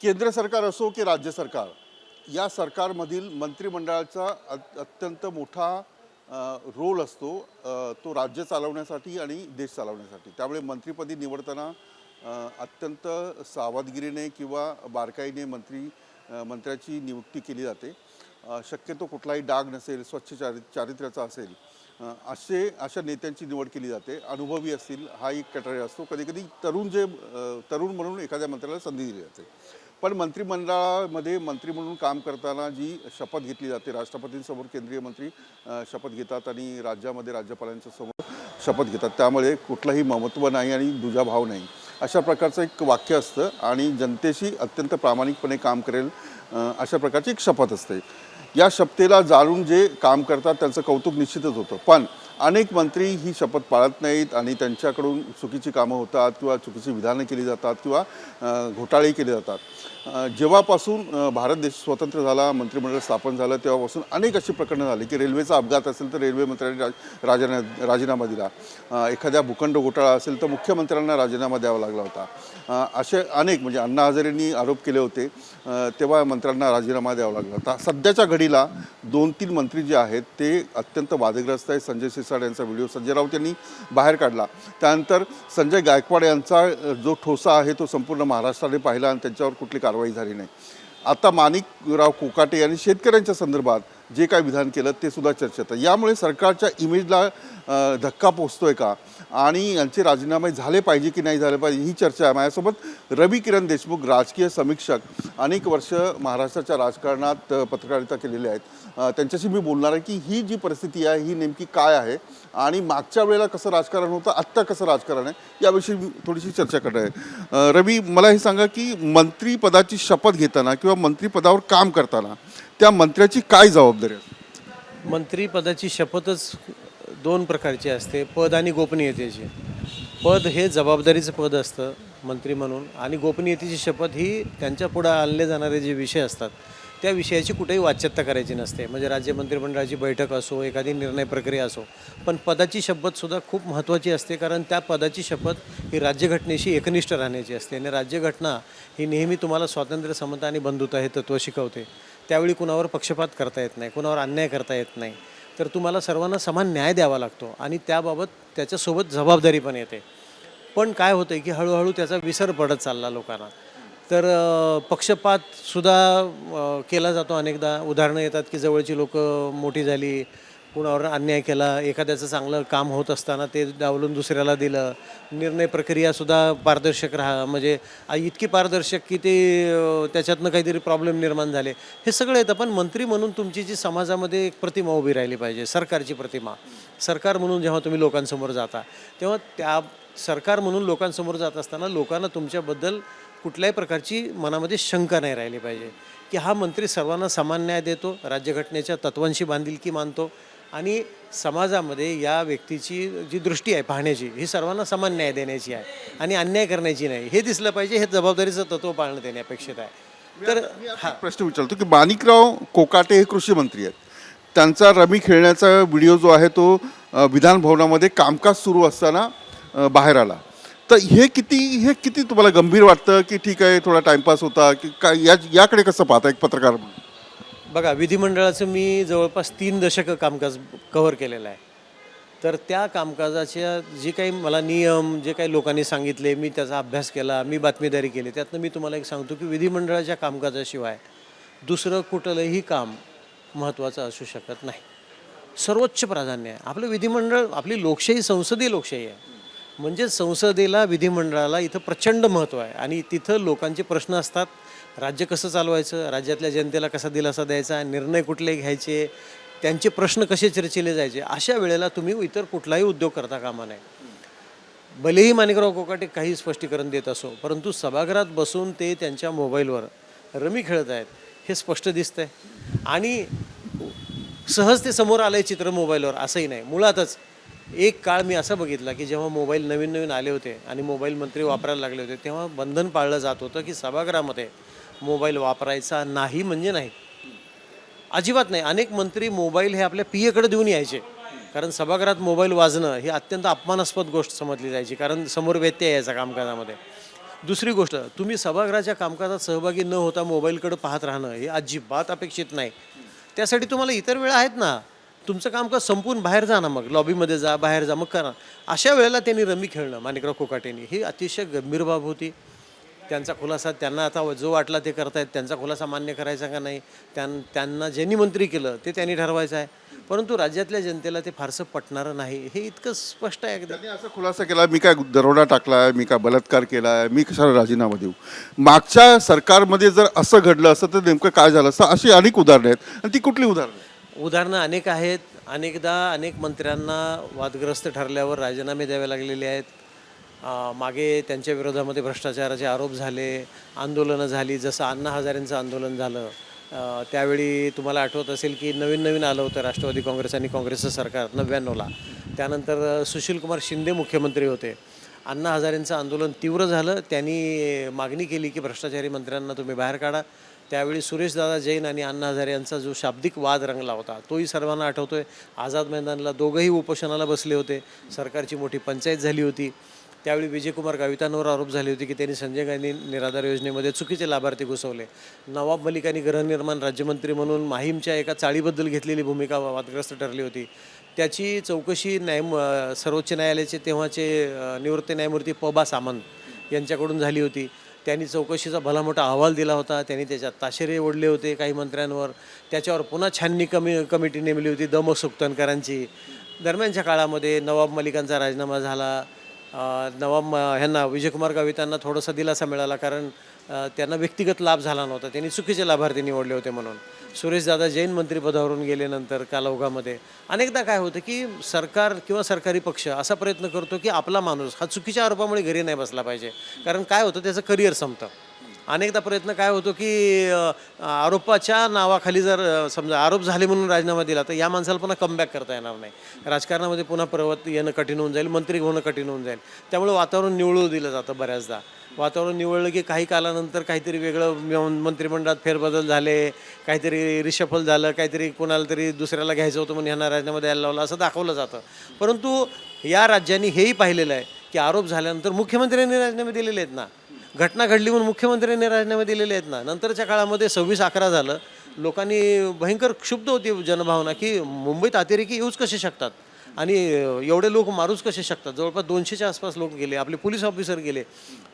केंद्र सरकार असो की राज्य सरकार या सरकारमधील मंत्रिमंडळाचा अत्यंत मोठा रोल असतो तो राज्य चालवण्यासाठी आणि देश चालवण्यासाठी. त्यामुळे मंत्रिपदी निवडताना अत्यंत सावधगिरीने किंवा बारकाईने मंत्री मंत्र्याची नियुक्ती केली जाते. शक्यतो कुठलाही डाग नसेल स्वच्छ चारि चारित्र्याचा असेल असे अशा नेत्यांची निवड केली जाते. अनुभवी असतील हा एक कॅटेगरी असतो. कधीकधी तरुण जे तरुण म्हणून एखाद्या मंत्र्याला संधी दिली जाते. पण मंत्रिमंडळामध्ये मंत्री म्हणून काम करताना जी शपथ घेतली जाते राष्ट्रपतींसमोर केंद्रीय मंत्री शपथ घेतात आणि राज्यामध्ये राज्यपालांच्या समोर शपथ घेतात. त्यामुळे कुठलंही महत्त्व नाही आणि दुजाभाव नाही. अशा प्रकारचं एक वाक्य असतं आणि जनतेशी अत्यंत प्रामाणिकपणे काम करेल अशा प्रकारची एक शपथ असते. या शपथेला जाळून जे काम करतात त्यांचं कौतुक निश्चितच होतं. पण अनेक मंत्री ही शपथ पाळत नाहीत आणि त्यांच्याकडून चुकीची कामं होतात किंवा चुकीची विधानं केली जातात किंवा घोटाळे केले जातात. जेव्हापासून भारत देश स्वतंत्र झाला मंत्रिमंडळ स्थापन झालं तेव्हापासून अनेक अशी प्रकरणं झाली की रेल्वेचा अपघात असेल तर रेल्वे मंत्र्यांनी राज राजीनामा दिला. एखाद्या भूखंड घोटाळा असेल तर मुख्यमंत्र्यांना राजीनामा द्यावा लागला होता. असे अनेक म्हणजे अण्णा हजारेंनी आरोप केले होते. तेव्हा मंत्र्यांना राजीनामा द्यावा लागला होता. सध्याच्या घडीला दोन तीन मंत्री जे आहेत ते अत्यंत वादग्रस्त आहेत. संजय सिरसाट यांचा व्हिडिओ संजय राऊत यांनी बाहेर काढला. त्यानंतर संजय गायकवाड यांचा जो ठोसा आहे तो संपूर्ण महाराष्ट्राने पाहिला आणि त्यांच्यावर कुठली कारवाई झाली नाही. आता माणिकराव कोकाटे यांनी शेतकऱ्यांच्या संदर्भात जे काय विधान केलं ते सुद्धा चर्चेत आहे. यामुळे सरकारच्या इमेजला धक्का धक्का पोचतोय का? आणि यांचे राजीनामे झाले पाहिजे की नाही झाले पाहिजे ही चर्चा आहे. माझ्यासोबत रवी किरण देशमुख राजकीय समीक्षक अनेक वर्ष महाराष्ट्राच्या राजकारणात पत्रकारिता केलेली आहेत. त्यांच्याशी मी बोलणार आहे की ही जी परिस्थिती आहे ही नेमकी काय आहे आणि मागच्या वेळेला कसं राजकारण होतं आत्ता कसं राजकारण आहे याविषयी मी थोडीशी चर्चा करणार आहे. रवी मला हे सांगा की मंत्रीपदाची शपथ घेताना किंवा मंत्रीपदावर काम करताना त्या मंत्र्याची काय जबाबदारी असते? मंत्रीपदाची शपथच दोन प्रकारची असते. पद आणि गोपनीयतेची. पद हे जबाबदारीचं पद असतं मंत्री म्हणून. आणि गोपनीयतेची शपथ ही त्यांच्या पुढं आणले जाणारे जे विषय असतात त्या विषयाची कुठेही वाच्यता करायची नसते. म्हणजे राज्य मंत्रिमंडळाची बैठक असो एखादी निर्णय प्रक्रिया असो. पण पदाची शपथसुद्धा खूप महत्त्वाची असते. कारण त्या पदाची शपथ ही राज्यघटनेशी एकनिष्ठ राहण्याची असते. आणि राज्यघटना ही नेहमी तुम्हाला स्वातंत्र्य समता आणि बंधुता हे तत्त्व शिकवते. त्यावेळी कुणावर पक्षपात करता येत नाही कुणावर अन्याय करता येत नाही. तर तुम्हाला सर्वांना समान न्याय द्यावा लागतो आणि त्याबाबत त्याच्यासोबत जबाबदारी पण येते. पण काय होतं आहे की हळूहळू त्याचा विसर पडत चालला लोकांना. तर पक्षपातसुद्धा केला जातो अनेकदा. उदाहरणं येतात की जवळची लोकं मोठी झाली कुणावर अन्याय केला एखाद्याचं चांगलं काम होत असताना ते डावलून दुसऱ्याला दिलं निर्णय प्रक्रियासुद्धा पारदर्शक राहा म्हणजे इतकी पारदर्शक की ते त्याच्यातनं काहीतरी प्रॉब्लेम निर्माण झाले. हे सगळं येतं पण मंत्री म्हणून तुमची जी समाजामध्ये एक प्रतिमा उभी राहिली पाहिजे सरकारची प्रतिमा. सरकार म्हणून जेव्हा तुम्ही लोकांसमोर जाता तेव्हा त्या सरकार म्हणून लोकांसमोर जात असताना लोकांना तुमच्याबद्दल कुठल्याही प्रकारची मनामध्ये शंका नाही राहिली पाहिजे. की हा मंत्री सर्वांना समान न्याय देतो राज्यघटनेच्या तत्वांशी बांधिलकी मानतो आणि समाजामध्ये या व्यक्तीची जी दृष्टी आहे पाहण्याची ही सर्वांना समान न्याय देण्याची आहे आणि अन्याय करण्याची नाही. हे दिसलं पाहिजे हे जबाबदारीचं तत्व पाळणं देणे अपेक्षित आहे. तर हा. प्रश्न विचारतो की माणिकराव कोकाटे हे कृषी मंत्री आहेत. त्यांचा रमी खेळण्याचा व्हिडिओ जो आहे तो विधान भवनामध्ये कामकाज सुरू असताना बाहेर आला. तर हे किती हे किती तुम्हाला गंभीर वाटतं की ठीक आहे थोडा टाइमपास होता की काय या याकडे कसं पाहता एक पत्रकार? बघा विधिमंडळाचं मी जवळपास तीन दशकं कामकाज कव्हर केलेलं आहे. तर त्या कामकाजाच्या जे काही मला नियम जे काही लोकांनी सांगितले मी त्याचा अभ्यास केला मी बातमीदारी केली त्यातनं मी तुम्हाला एक सांगतो की विधिमंडळाच्या कामकाजाशिवाय दुसरं कुठलंही काम महत्त्वाचं असू शकत नाही. सर्वोच्च प्राधान्य आहे. आपलं विधिमंडळ आपली लोकशाही संसदीय लोकशाही आहे. म्हणजे संसदेला विधिमंडळाला इथं प्रचंड महत्त्व आहे. आणि तिथं लोकांचे प्रश्न असतात. राज्य कसं चालवायचं? राज्यातल्या जनतेला कसा दिलासा द्यायचा? निर्णय कुठले घ्यायचे? त्यांचे प्रश्न कसे चर्चिले जायचे? अशा वेळेला तुम्ही इतर कुठलाही उद्योग करता कामा नये. भलेही माणिकराव कोकाटे काही स्पष्टीकरण देत असो परंतु सभागृहात बसून ते त्यांच्या मोबाईलवर रमी खेळत आहेत हे स्पष्ट दिसतंय. आणि सहज ते समोर आलंय चित्र मोबाईलवर असंही नाही. मुळातच एक काळ मी असं बघितला की जेव्हा मोबाईल नवीन नवीन आले होते आणि मोबाईल मंत्री वापरायला लागले होते तेव्हा बंधन पाळलं जात होतं की सभागृहामध्ये मोबाईल वापरायचा नाही म्हणजे नाही. अजिबात नाही. अनेक मंत्री मोबाईल हे आपल्या पियेकडे देऊन यायचे. कारण सभागृहात मोबाईल वाजणं ही अत्यंत अपमानास्पद गोष्ट समजली जायची कारण समोर व्यत्यय यायचा कामकाजामध्ये. दुसरी गोष्ट तुम्ही सभागृहाच्या कामकाजात सहभागी न होता मोबाईलकडे पाहत राहणं हे अजिबात अपेक्षित नाही. त्यासाठी तुम्हाला इतर वेळा आहेत ना. तुमचं काम का संपून बाहेर जा ना मग. लॉबीमध्ये जा बाहेर जा मग करा. अशा वेळेला त्यांनी रमी खेळणं माणिकराव कोकाटेंनी. ही अतिशय गंभीर बाब होती. त्यांचा खुलासा त्यांना आता जो वाटला ते करतायत. त्यांचा खुलासा मान्य करायचा का नाही? त्यां त्यांना ज्यांनी मंत्री केलं ते त्यांनी ठरवायचं आहे. परंतु राज्यातल्या जनतेला ते फारसं पटणारं नाही. हे इतकं स्पष्ट आहे अगदी त्यांनी असा खुलासा केला मी काय दरोडा टाकला आहे मी काय बलात्कार केला आहे मी कशाला राजीनामा देऊ? मागच्या सरकारमध्ये जर असं घडलं असतं तर नेमकं काय झालं असतं? अशी अनेक उदाहरणं आहेत. आणि ती कुठली उदाहरणं उदाहरणं अनेक आहेत. अनेकदा अनेक मंत्र्यांना वादग्रस्त ठरल्यावर राजीनामे द्यावे लागलेले आहेत. मागे त्यांच्या विरोधामध्ये भ्रष्टाचाराचे आरोप झाले आंदोलनं झाली जसं अण्णा हजारेंचं आंदोलन झालं. त्यावेळी तुम्हाला आठवत असेल की नवीन नवीन आलं होतं राष्ट्रवादी काँग्रेस आणि काँग्रेसचं सरकार नव्याण्णवला. त्यानंतर सुशीलकुमार शिंदे मुख्यमंत्री होते. अण्णा हजारेंचं आंदोलन तीव्र झालं. त्यांनी मागणी केली की भ्रष्टाचारी मंत्र्यांना तुम्ही बाहेर काढा. त्यावेळी सुरेशदादा जैन आणि अण्णा हजारे यांचा जो शाब्दिक वाद रंगला होता तोही सर्वांना आठवतोय. आझाद मैदानला दोघंही उपोषणाला बसले होते. सरकारची मोठी पंचायत झाली होती. त्यावेळी विजयकुमार गावितांवर आरोप झाले होते की त्यांनी संजय गांधी निराधार योजनेमध्ये चुकीचे लाभार्थी घुसवले. नवाब मलिक यांनी गृहनिर्माण राज्यमंत्री म्हणून माहीमच्या एका चाळीबद्दल घेतलेली भूमिका वादग्रस्त ठरली होती. त्याची चौकशी न्याय सर्वोच्च न्यायालयाचे तेव्हाचे निवृत्त न्यायमूर्ती पबा सामंत यांच्याकडून झाली होती. त्यांनी चौकशीचा भला मोठा अहवाल दिला होता. त्यांनी त्याच्यात ताशेरे ओढले होते काही मंत्र्यांवर. त्याच्यावर पुन्हा छाननी कमी कमिटी नेमली होती. दमक सुक्तनकरांची. दरम्यानच्या काळामध्ये नवाब मलिकांचा राजीनामा झाला. नवाब म- ह्यांना विजयकुमार गावितांना थोडासा दिलासा मिळाला कारण त्यांना व्यक्तिगत लाभ झाला नव्हता. त्यांनी चुकीचे लाभार्थी निवडले होते म्हणून. सुरेशदादा जैन मंत्रिपदावरून गेल्यानंतर कालौघामध्ये. अनेकदा काय होतं की सरकार किंवा सरकारी पक्ष असा प्रयत्न करतो की आपला माणूस हा चुकीच्या आरोपामुळे घरी नाही बसला पाहिजे. कारण काय होतं त्याचं करिअर संपतं. अनेकदा प्रयत्न काय होतो की आरोपाच्या नावाखाली जर समजा आरोप झाले म्हणून राजीनामा दिला तर या माणसाला पुन्हा कमबॅक करता येणार नाही. राजकारणामध्ये पुन्हा पर्वत येणं कठीण होऊन जाईल मंत्री होणं कठीण होऊन जाईल. त्यामुळे वातावरण निवळू दिलं जातं बऱ्याचदा. वातावरण निवळलं की काही कालानंतर काहीतरी वेगळं मंत्रिमंडळात फेरबदल झाले काहीतरी रिशफल झालं काहीतरी कोणाला तरी दुसऱ्याला घ्यायचं होतं म्हणून ह्यांना राजीनामा द्यायला लावला असं दाखवलं जातं. परंतु या राज्यांनी हेही पाहिलेलं आहे की आरोप झाल्यानंतर मुख्यमंत्र्यांनी राजीनामे दिलेले आहेत ना. घटना घडली म्हणून मुख्यमंत्र्यांनी राजीनामे दिलेले आहेत ना. नंतरच्या काळामध्ये सव्वीस अकरा झालं. लोकांनी भयंकर क्षुब्ध होती जनभावना की मुंबईत अतिरेकी येऊच कसे शकतात? आणि एवढे लोक मारूच कसे शकतात? जवळपास दोनशेच्या आसपास लोक गेले आपले पोलीस ऑफिसर गेले.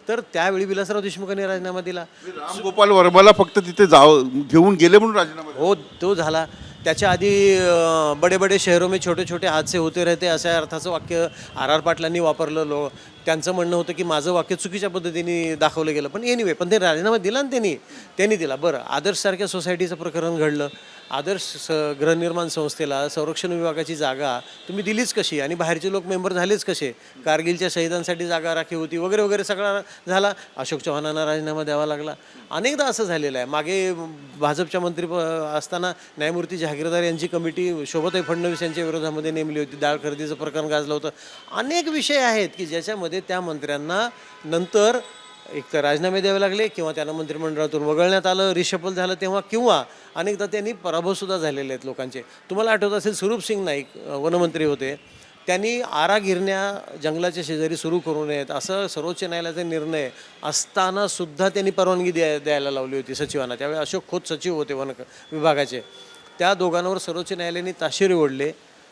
तर त्यावेळी विलासराव देशमुखांनी राजीनामा दिला. रामगोपाल वर्माला फक्त तिथे जाव घेऊन गेले म्हणून राजीनामा. हो तो झाला. त्याच्या आधी बडे बडे शहरों में छोटे छोटे हादसे होते रहते अशा अर्थाचं वाक्य आर आर पाटलांनी वापरलं. लो त्यांचं म्हणणं होतं की माझं वाक्य चुकीच्या पद्धतीने दाखवलं गेलं. पण एनिवे पण ते राजीनामा दिला ना त्यांनी त्यांनी दिला. बरं आदर्शसारख्या सोसायटीचं प्रकरण घडलं. आदर्श स गृहनिर्माण संस्थेला संरक्षण विभागाची जागा तुम्ही दिलीच कशी? आणि बाहेरचे लोक मेंबर झालेच कसे? कारगिलच्या शहीदांसाठी जागा राखीव होती वगैरे वगैरे सगळा झाला. अशोक चव्हाणांना राजीनामा द्यावा लागला. अनेकदा असं झालेलं आहे. मागे भाजपच्या मंत्री प- असताना न्यायमूर्ती जहागीरदार यांची कमिटी शोभताई फडणवीस यांच्या विरोधामध्ये नेमली होती. डाळ खरेदीचं प्रकरण गाजलं होतं. अनेक विषय आहेत की ज्याच्यामध्ये त्या मंत्र्यांना नंतर एक तर राजीनामे द्यावे लागले किंवा त्यांना मंत्रिमंडळातून वगळण्यात आलं रिशफल झालं तेव्हा किंवा अनेकदा त्यांनी पराभवसुद्धा झालेले आहेत लोकांचे. तुम्हाला आठवत असेल स्वरूप सिंग नाईक वनमंत्री होते. त्यांनी आरा गिरण्या जंगलाच्या शेजारी सुरू करू नयेत असं सर्वोच्च न्यायालयाचा निर्णय असताना सुद्धा त्यांनी परवानगी द्या द्यायला लावली होती सचिवांना. त्यावेळी अशोक खोत सचिव होते वन विभागाचे. त्या दोघांवर सर्वोच्च न्यायालयाने ताशेरे ओढले.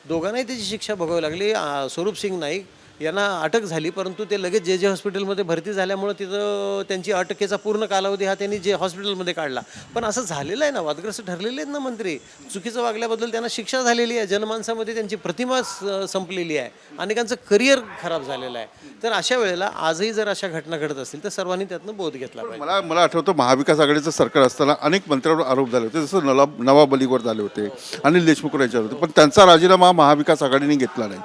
दोघांनाही त्याची शिक्षा भोगावी लागली. स्वरूप सिंग नाईक यांना अटक झाली परंतु ते लगेच जे जे हॉस्पिटलमध्ये भरती झाल्यामुळं तिथं त्यांची अटकेचा पूर्ण कालावधी हा त्यांनी जे हॉस्पिटलमध्ये काढला. पण असं झालेलं आहे ना वादग्रस्त ठरलेले आहेत ना मंत्री? चुकीचं वागल्याबद्दल त्यांना शिक्षा झालेली आहे जनमानसामध्ये त्यांची प्रतिमा स- संपलेली आहे अनेकांचं करिअर खराब झालेलं आहे. तर अशा वेळेला आजही जर अशा घटना घडत असतील तर सर्वांनी त्यातनं बोध घेतला पाहिजे. मला मला आठवतं महाविकास आघाडीचं सरकार असताना अनेक मंत्र्यांवर आरोप झाले होते जसं नवाब नवाब अलीवर झाले होते अनिल देशमुख यांच्यावर होते. पण त्यांचा राजीनामा महाविकास आघाडीने घेतला नाही.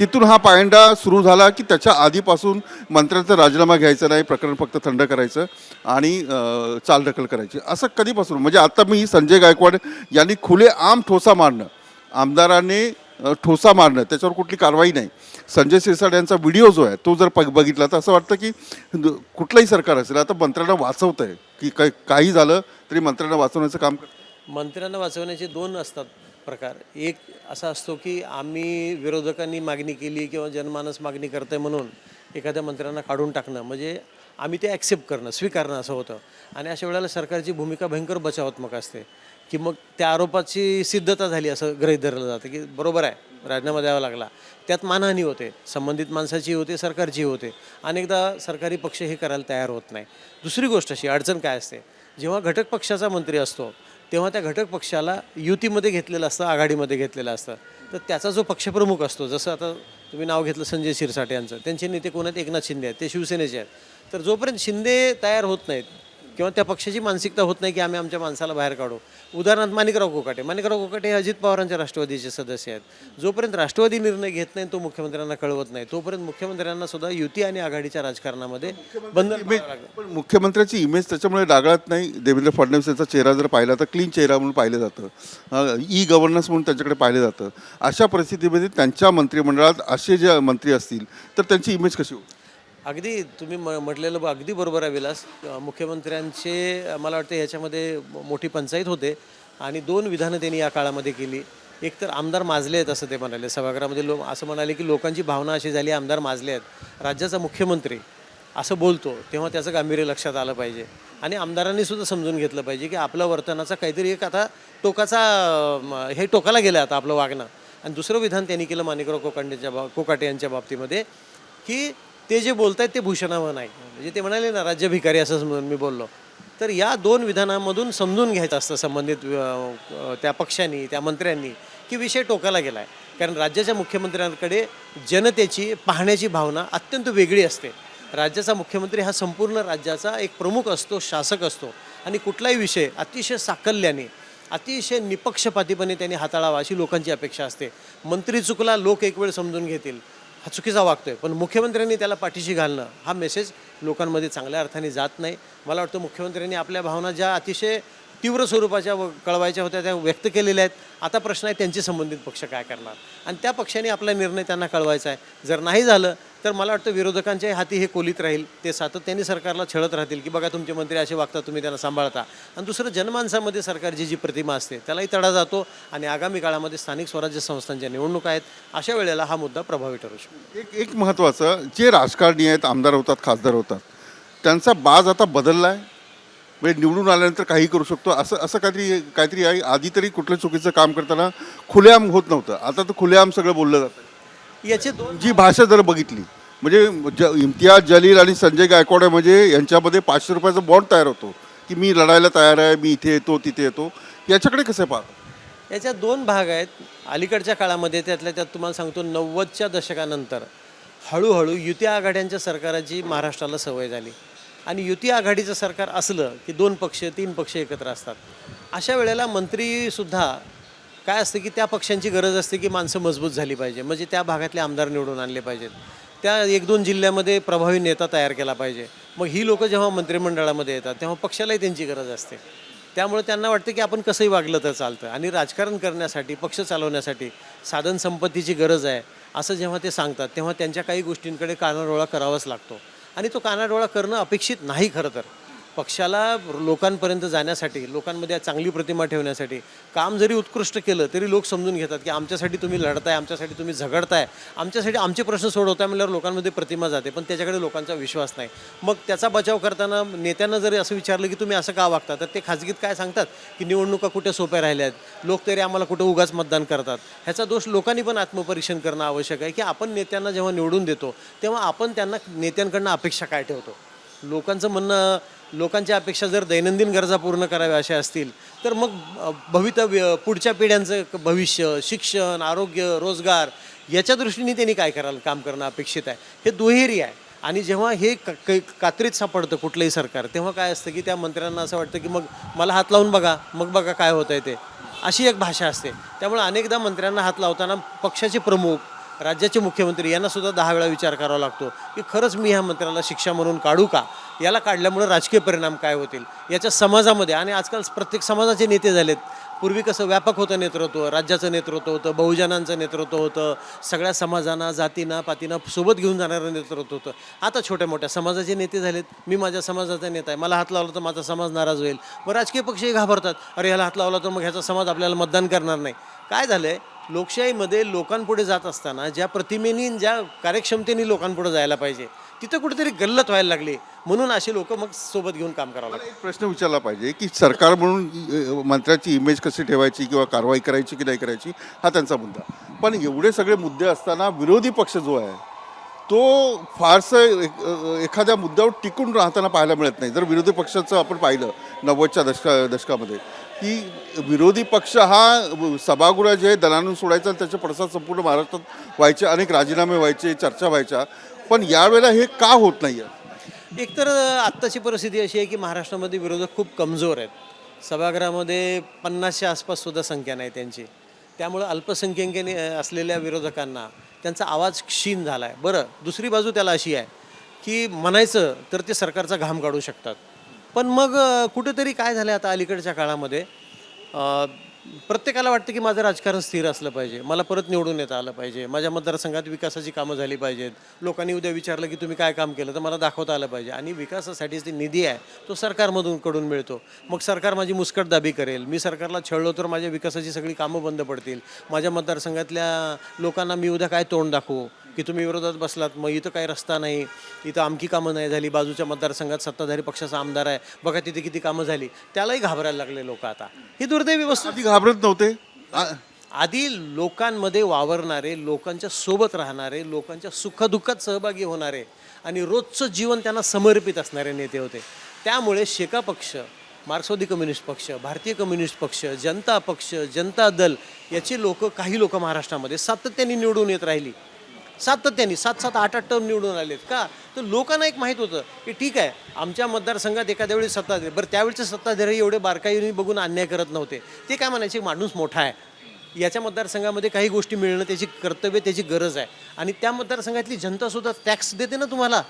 तिथून हा पायंडा सुरू झाला की त्याच्या आधीपासून मंत्र्यांचा राजीनामा घ्यायचा नाही प्रकरण फक्त थंड करायचं आणि अं, चालढकल करायची. असं कधीपासून? म्हणजे आता मी संजय गायकवाड यांनी खुले आम ठोसा मारणं आमदाराने ठोसा मारणं त्याच्यावर कुठली कारवाई नाही. संजय सिरसाट यांचा व्हिडिओ जो आहे तो जर पग बघितला तर असं वाटतं की कुठलंही सरकार असेल आता मंत्र्यांना वाचवत आहे की काही काही झालं तरी मंत्र्यांना वाचवण्याचं काम मंत्र्यांना वाचवण्याचे दोन असतात. प्रकार. एक असा असतो की आम्ही विरोधकांनी मागणी केली किंवा जनमानस मागणी करतंय म्हणून एखाद्या मंत्र्यांना काढून टाकणं. म्हणजे आम्ही ते ॲक्सेप्ट करणं स्वीकारणं असं होतं. आणि अशा वेळेला सरकारची भूमिका भयंकर बचावात्मक असते. की मग त्या आरोपाची सिद्धता झाली असं गृहीत धरलं जातं की बरोबर आहे राजीनामा द्यावा लागला. त्यात मानहानी होते संबंधित माणसाची होते सरकारची होते. अनेकदा सरकारी पक्ष हे करायला तयार होत नाही. दुसरी गोष्ट अशी अडचण काय असते? जेव्हा घटक पक्षाचा मंत्री असतो तेव्हा त्या घटक पक्षाला युतीमध्ये घेतलेलं असतं आघाडीमध्ये घेतलेलं असतं. तर त्याचा जो पक्षप्रमुख असतो जसं आता तुम्ही नाव घेतलं संजय शिरसाट यांचं त्यांचे नेते कोण आहेत? एकनाथ शिंदे आहेत ते शिवसेनेचे आहेत. तर जोपर्यंत शिंदे तयार होत नाहीत किंवा त्या पक्षाची मानसिकता होत नाही की आम्ही आमच्या माणसाला बाहेर काढू. उदाहरणार्थ माणिकराव कोकाटे. माणिकराव कोकाटे हे अजित पवारांच्या राष्ट्रवादीचे सदस्य आहेत. जोपर्यंत राष्ट्रवादी निर्णय घेत नाही तो मुख्यमंत्र्यांना कळवत नाही. तोपर्यंत मुख्यमंत्र्यांना सुद्धा युती आणि आघाडीच्या राजकारणामध्ये बंधन पण मुख्यमंत्र्याची इमेज त्याच्यामुळे डागळत नाही. देवेंद्र फडणवीस यांचा चेहरा जर पाहिला तर क्लीन चेहरा म्हणून पाहिलं जातं. ई गव्हर्नन्स म्हणून त्यांच्याकडे पाहिलं जातं. अशा परिस्थितीमध्ये त्यांच्या मंत्रिमंडळात असे जे मंत्री असतील तर त्यांची इमेज कशी होती? अगदी तुम्ही म म्हटलेलं ब- अगदी बरोबर आहे विलास. मुख्यमंत्र्यांचे मला वाटतं याच्यामध्ये मोठी पंचायत होते आणि दोन विधानं त्यांनी या काळामध्ये केली. एक तर आमदार माजले आहेत असं ते म्हणाले. सभागृहामध्ये लोक असं म्हणाले की लोकांची भावना अशी झाली आमदार माजले आहेत. राज्याचा मुख्यमंत्री असं बोलतो तेव्हा त्याचं गांभीर्य लक्षात आलं पाहिजे. आणि आमदारांनी सुद्धा समजून घेतलं पाहिजे की आपलं वर्तनाचा काहीतरी एक आता टोकाचा हे टोकाला गेलं आता आपलं वागणं. आणि दुसरं विधान त्यांनी केलं माणिकराव कोकांडेच्या बा कोकाटे यांच्या बाबतीमध्ये की ते जे बोलत आहेत ते भूषणावं नाही. म्हणजे ते म्हणाले ना राज्य भिकारी असं म्हणून मी बोललो. तर या दोन विधानामधून समजून घ्यायचं असतं संबंधित त्या पक्षांनी त्या मंत्र्यांनी की विषय टोकाला गेला आहे कारण राज्याच्या मुख्यमंत्र्यांकडे जनतेची पाहण्याची भावना अत्यंत वेगळी असते. राज्याचा मुख्यमंत्री हा संपूर्ण राज्याचा एक प्रमुख असतो शासक असतो. आणि कुठलाही विषय अतिशय साकल्याने अतिशय निपक्षपातीपणे त्यांनी हाताळावा अशी लोकांची अपेक्षा असते. मंत्री चुकला लोक एक वेळ समजून घेतील. हा चुकीचा वागतोय. पण मुख्यमंत्र्यांनी त्याला पाठीशी घालणं हा मेसेज लोकांमध्ये चांगल्या अर्थाने जात नाही. मला वाटतं मुख्यमंत्र्यांनी आपल्या भावना ज्या अतिशय तीव्र स्वरूपाच्या व कळवायच्या होत्या त्या व्यक्त केलेल्या आहेत. आता प्रश्न आहे त्यांची संबंधित पक्ष काय करणार? आणि त्या पक्षाने आपला निर्णय त्यांना कळवायचा आहे. जर नाही झालं तर मला वाटतं विरोधकांच्याही हाती हे कोलीत राहील. ते सातत्याने सरकारला छळत राहतील की बघा तुमचे मंत्री असे वागता तुम्ही त्यांना सांभाळता. आणि दुसरं जनमानसामध्ये सरकारची जी प्रतिमा असते त्यालाही तडा जातो आणि आगामी काळामध्ये स्थानिक स्वराज्य संस्थांच्या निवडणुका आहेत अशा वेळेला हा मुद्दा प्रभावी ठरू शकतो. एक एक महत्त्वाचं जे राजकारणी आहेत आमदार होतात खासदार होतात त्यांचा बाज आता बदलला आहे म्हणजे निवडून आल्यानंतर काही करू शकतो. असं असं काहीतरी काहीतरी आहे. आधी तरी कुठलं चुकीचं काम करताना खुलेआम होत नव्हतं. आता तर खुलेआम सगळं बोललं जातं. याचे दोन जी भाषा जर बघितली म्हणजे ज इम्तियाज जलील आणि संजय गायकवाड म्हणजे यांच्यामध्ये पाचशे रुपयाचा बॉन्ड तयार होतो की मी लढायला तयार आहे मी इथे येतो तिथे येतो. याच्याकडे कसं पाहतो? याच्यात दोन भाग आहेत. अलीकडच्या काळामध्ये त्यातल्या त्यात तुम्हाला सांगतो नव्वदच्या दशकानंतर हळूहळू युती आघाड्यांच्या सरकाराची महाराष्ट्राला सवय झाली. आणि युती आघाडीचं सरकार असलं की दोन पक्ष तीन पक्ष एकत्र असतात. अशा वेळेला मंत्रीसुद्धा काय असतं की त्या पक्षांची गरज असते की माणसं मजबूत झाली पाहिजे. म्हणजे त्या भागातले आमदार निवडून आणले पाहिजेत. त्या एक दोन जिल्ह्यामध्ये प्रभावी नेता तयार केला पाहिजे. मग ही लोकं जेव्हा मंत्रिमंडळामध्ये येतात तेव्हा पक्षालाही त्यांची गरज असते. त्यामुळे त्यांना वाटतं की आपण कसंही वागलं तर चालतं. आणि राजकारण करण्यासाठी पक्ष चालवण्यासाठी साधन संपत्तीची गरज आहे असं जेव्हा ते सांगतात तेव्हा त्यांच्या काही गोष्टींकडे कानाडोळा करावाच लागतो. आणि तो कानाडोळा करणं अपेक्षित नाही खरं तर. पक्षाला लोकांपर्यंत जाण्यासाठी लोकांमध्ये चांगली प्रतिमा ठेवण्यासाठी काम जरी उत्कृष्ट केलं तरी लोक समजून घेतात की आमच्यासाठी तुम्ही लढताय आमच्यासाठी तुम्ही झगडताय. आमच्यासाठी आमचे प्रश्न सोडवताय म्हणल्यावर लोकांमध्ये प्रतिमा जाते पण त्याच्याकडे लोकांचा विश्वास नाही. मग त्याचा बचाव करताना नेत्यांना जरी असं विचारलं की तुम्ही असं का वागता तर ते खाजगीत काय सांगतात? की निवडणुका कुठे सोप्या राहिल्या आहेत लोक तरी आम्हाला कुठं उगाच मतदान करतात? ह्याचा दोष लोकांनी पण आत्मपरीक्षण करणं आवश्यक आहे की आपण नेत्यांना जेव्हा निवडून देतो तेव्हा आपण त्यांना नेत्यांकडनं अपेक्षा काय ठेवतो? लोकांचं म्हणणं लोकांच्या अपेक्षा जर दैनंदिन गरजा पूर्ण कराव्या अशा असतील तर मग भवितव्य पुढच्या पिढ्यांचं भविष्य शिक्षण आरोग्य रोजगार याच्या दृष्टीने त्यांनी काय करायला काम करणं अपेक्षित आहे. हे दुहेरी आहे. आणि जेव्हा हे क- कात्रीत सापडतं कुठलंही सरकार तेव्हा काय असतं की त्या मंत्र्यांना असं वाटतं की मग मला हात लावून बघा मग बघा काय होतं आहे ते. अशी एक भाषा असते. त्यामुळे अनेकदा मंत्र्यांना हात लावताना पक्षाचे प्रमुख राज्याचे मुख्यमंत्री यांना सुद्धा दहा वेळा विचार करावा लागतो की खरंच मी ह्या मंत्र्याला शिक्षा म्हणून काढू का? याला काढल्यामुळे राजकीय परिणाम काय होतील? याच्या समाजामध्ये आणि आजकाल प्रत्येक समाजाचे नेते झालेत. पूर्वी कसं व्यापक होतं नेतृत्व राज्याचं नेतृत्व होतं बहुजनांचं नेतृत्व होतं सगळ्या समाजांना जातींना पातींना सोबत घेऊन जाणारं नेतृत्व होतं. आता छोट्या मोठ्या समाजाचे नेते झालेत. मी माझ्या समाजाचा नेता आहे. मला हात लावला तर माझा समाज नाराज होईल. मग राजकीय पक्षही घाबरतात. अरे ह्याला हात लावला तर मग ह्याचा समाज आपल्याला मतदान करणार नाही. काय झालं आहे लोकशाहीमध्ये लोकांपुढे जात असताना ज्या प्रतिमेनी ज्या कार्यक्षमतेने लोकांपुढे जायला पाहिजे तिथं कुठेतरी गल्लत व्हायला लागली. म्हणून असे लोक मग सोबत घेऊन काम करावं लागतं प्रश्न विचारला पाहिजे की सरकार म्हणून मंत्र्याची इमेज कशी ठेवायची किंवा कारवाई करायची की नाही करायची हा त्यांचा मुद्दा. पण एवढे सगळे मुद्दे असताना विरोधी पक्ष जो आहे तो फारसं एखाद्या मुद्द्यावर टिकून राहताना पाहायला मिळत नाही. जर विरोधी पक्षाचं आपण पाहिलं नव्वदच्या दशका दशकामध्ये की विरोधी पक्ष हा सभागृह जे दणानून सोडायचं त्याचे पडसाद संपूर्ण महाराष्ट्रात व्हायचे अनेक राजीनामे व्हायचे चर्चा व्हायच्या पण यावेळेला हे का होत नाही आहे एकतर आत्ताची परिस्थिती अशी आहे की महाराष्ट्रामध्ये विरोधक खूप कमजोर आहेत. सभागृहामध्ये पन्नासच्या आसपास सुद्धा संख्या नाही त्यांची. त्यामुळं अल्पसंख्यकेने असलेल्या विरोधकांना त्यांचा आवाज क्षीण झाला आहे बरं दुसरी बाजू त्याला अशी आहे की म्हणायचं तर ते सरकारचा घाम काढू शकतात. पण मग कुठेतरी काय झालं आता अलीकडच्या काळामध्ये? प्रत्येकाला वाटतं की माझं राजकारण स्थिर असलं पाहिजे. मला परत निवडून येता आलं पाहिजे. माझ्या मतदारसंघात विकासाची कामं झाली पाहिजेत. लोकांनी उद्या विचारलं की तुम्ही काय काम केलं? तर मला दाखवता आलं पाहिजे. आणि विकासासाठी जे निधी आहे तो सरकारमधून कडून मिळतो. मग सरकार माझी मुस्कटदाबी करेल. मी सरकारला छळलो तर माझ्या विकासाची सगळी कामं बंद पडतील. माझ्या मतदारसंघातल्या लोकांना मी उद्या काय तोंड दाखवू? की तुम्ही विरोधात बसलात मग इथं काही रस्ता नाही इथं आमकी कामं नाही झाली बाजूच्या मतदारसंघात सत्ताधारी पक्षाचा आमदार आहे बघा तिथे किती कामं झाली. त्यालाही घाबरायला लागले लोक आता. ही दुर्दैवी वस्तू आधी घाबरत नव्हते. आ- आधी लोकांमध्ये वावरणारे लोकांच्या सोबत राहणारे लोकांच्या सुखदुःखात सहभागी होणारे आणि रोजचं जीवन त्यांना समर्पित असणारे नेते होते. त्यामुळे शेका पक्ष मार्क्सवादी कम्युनिस्ट पक्ष भारतीय कम्युनिस्ट पक्ष जनता पक्ष जनता दल याची लोक काही लोक महाराष्ट्रामध्ये सातत्याने निवडून येत राहिली. सातत्याने सात सात आठ आठ टर्म निवडून आलेत का? तर लोकांना एक माहीत होतं की ठीक आहे आमच्या मतदारसंघात एखाद्या वेळी सत्ताधारी बरं त्यावेळेचे सत्ताधारी एवढे बारकाईने बघून अन्याय करत नव्हते. ते काय म्हणायचे माणूस मोठा आहे. याच्या मतदारसंघामध्ये काही गोष्टी मिळणं त्याची कर्तव्य त्याची गरज आहे. आणि त्या मतदारसंघातली जनतासुद्धा टॅक्स देते ना तुम्हाला?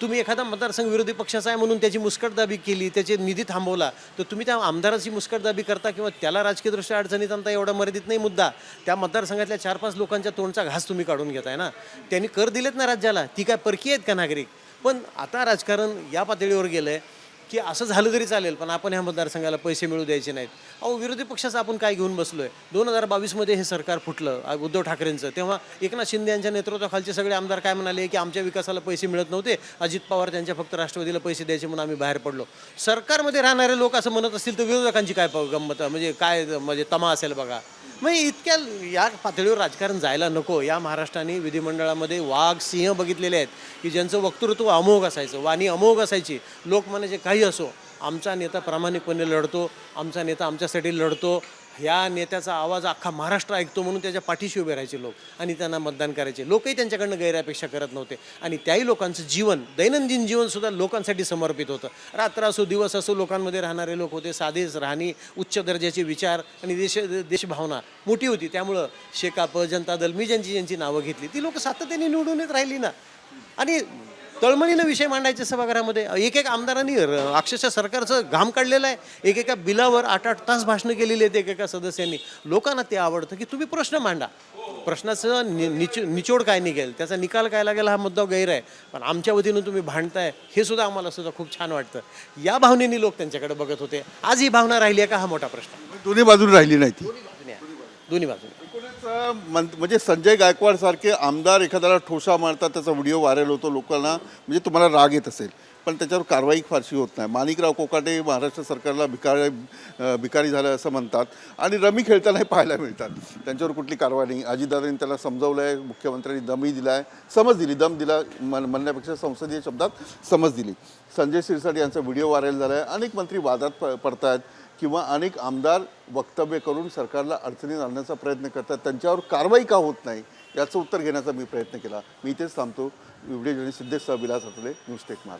तुम्ही एखादा मतदारसंघ विरोधी पक्षाचा आहे म्हणून त्याची मुस्कटदाबी केली त्याचे निधी थांबवला तर तुम्ही त्या आमदाराची मुस्कटदाबी करता किंवा त्याला राजकीयदृष्ट्या अडचणीत आणता एवढा मर्यादित नाही मुद्दा. त्या मतदारसंघातल्या चार पाच लोकांच्या तोंडचा घास तुम्ही काढून घेताय ना. त्यांनी कर दिलेत ना राज्याला. ती काय परकी आहेत का नागरिक? पण आता राजकारण या पातळीवर गेलं आहे की असं झालं तरी चालेल पण आपण ह्या मतदारसंघाला पैसे मिळू द्यायचे नाहीत. अहो विरोधी पक्षाचं आपण काय घेऊन बसलो आहे दोन हजार बावीसमध्ये हे सरकार फुटलं उद्धव ठाकरेंचं. तेव्हा एकनाथ शिंदे यांच्या नेतृत्वाखालचे सगळे आमदार काय म्हणाले की आमच्या विकासाला पैसे मिळत नव्हते अजित पवार त्यांच्या फक्त राष्ट्रवादीला पैसे द्यायचे म्हणून आम्ही बाहेर पडलो. सरकारमध्ये राहणारे लोक असं म्हणत असतील तर विरोधकांची काय प- गंमत म्हणजे काय म्हणजे तमा असेल बघा. म्हणजे इतक्या या पातळीवर राजकारण जायला नको. या महाराष्ट्राने विधिमंडळामध्ये वाघ सिंह बघितलेले आहेत की ज्यांचं वक्तृत्व अमोघ असायचं वाणी अमोघ असायची. लोक म्हणायचे काही असो आमचा नेता प्रामाणिकपणे लढतो आमचा नेता आमच्यासाठी लढतो ह्या नेत्याचा आवाज अख्खा महाराष्ट्र ऐकतो म्हणून त्याच्या पाठीशी उभे राहायचे लोक आणि त्यांना मतदान करायचे. लोकही त्यांच्याकडनं गैरापेक्षा करत नव्हते. आणि त्याही लोकांचं जीवन दैनंदिन जीवनसुद्धा लोकांसाठी समर्पित होतं. रात्र असो दिवस असो लोकांमध्ये राहणारे लोक होते साधेच राहणी उच्च दर्जाचे विचार आणि देश देशभावना मोठी होती. त्यामुळं शेकाप जनता दल मी ज्यांची ज्यांची नावं घेतली ती लोक सातत्याने निवडून येत राहिली ना. आणि तळमळीनं विषय मांडायचे सभागृहामध्ये. एक एक आमदारांनी अक्षरशः सरकारचं घाम काढलेलं आहे. एकेका बिलावर आठ आठ तास भाषणं केलेली आहेत एकेका सदस्यांनी. लोकांना ते आवडतं की तुम्ही प्रश्न मांडा. प्रश्नाचं नि निच निचोड काय निघेल? त्याचा निकाल काय लागेल हा मुद्दा गैर आहे. पण आमच्या वतीनं तुम्ही भांडताय हे सुद्धा आम्हाला सुद्धा खूप छान वाटतं. या भावनेने लोक त्यांच्याकडे बघत होते. आज ही भावना राहिली आहे का? हा मोठा प्रश्न. दोन्ही बाजून राहिली नाही ती. दोन्ही बाजूने असं मन म्हणजे संजय गायकवाड सारखे आमदार एखाद्याला ठोसा मारतात त्याचा व्हिडिओ व्हायरल होतो लोकांना म्हणजे तुम्हाला राग येत असेल. पण त्याच्यावर कारवाई फारशी होत नाही. माणिकराव कोकाटे महाराष्ट्र सरकारला भिकारी भिकारी झालं असं म्हणतात आणि रमी खेळतानाही पाहायला मिळतात. त्यांच्यावर कुठली कारवाई नाही. अजितदादांनी त्याला समजवलं आहे मुख्यमंत्र्यांनी दमही दिला आहे समज दिली. दम दिला मन म्हणण्यापेक्षा संसदीय शब्दात समज दिली. संजय शिरसाट यांचा व्हिडिओ व्हायरल झाला आहे अनेक मंत्री वादात प पडतायत. किंवा अनेक आमदार वक्तव्य करून सरकारला अडचणीत आणण्याचा प्रयत्न करतात त्यांच्यावर कारवाई का होत नाही? याचं उत्तर घेण्याचा मी प्रयत्न केला. मी इथेच थांबतो. व्हिडिओ जर्नलिस्ट सिद्धेश विलास हातले न्यूज टेक मार